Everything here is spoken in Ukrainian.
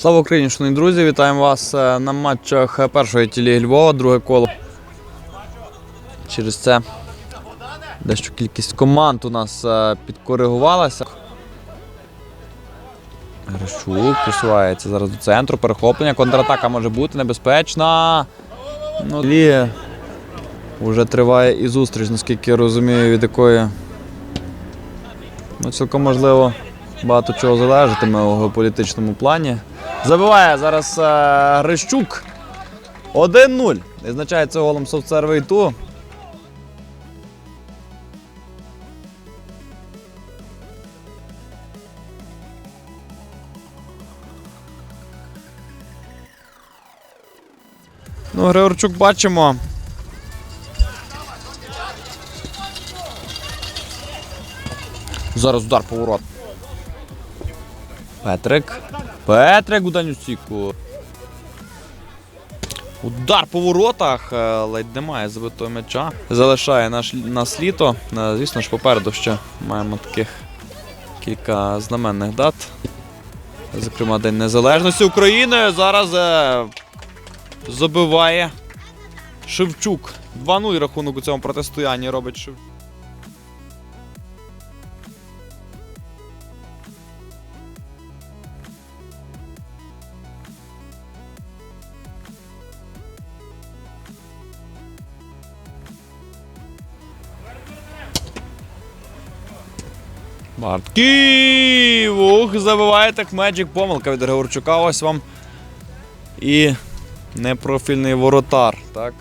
Слава Україні, шановні друзі! Вітаємо вас е, на матчах першої тілі Львова, друге коло. Через це дещо кількість команд у нас е, підкоригувалася. Грищук просувається зараз до центру. Перехоплення. Контратака може бути небезпечна. Ну, Лі вже триває і зустріч, наскільки я розумію, від якої ну, цілком можливо багато чого залежатиме у геополітичному плані. Забиває зараз е, Грищук. 1-0. Відзначається голом софтсервей ту. Ну, Григорчук бачимо. Зараз удар поворот. Петрик. Петрик у дальню стійку. Удар по воротах. е, Ледь немає забитого м'яча. Залишає наш, нас літо. Е, Звісно ж, попереду ще маємо таких кілька знаменних дат. Зокрема, День Незалежності України. Зараз е, забиває Шевчук. 2-0 рахунок у цьому протистоянні робить Шевчук. Бартків! Ух, забиває так Меджик. Помилка від Григорчука. Ось вам і непрофільний воротар. Так?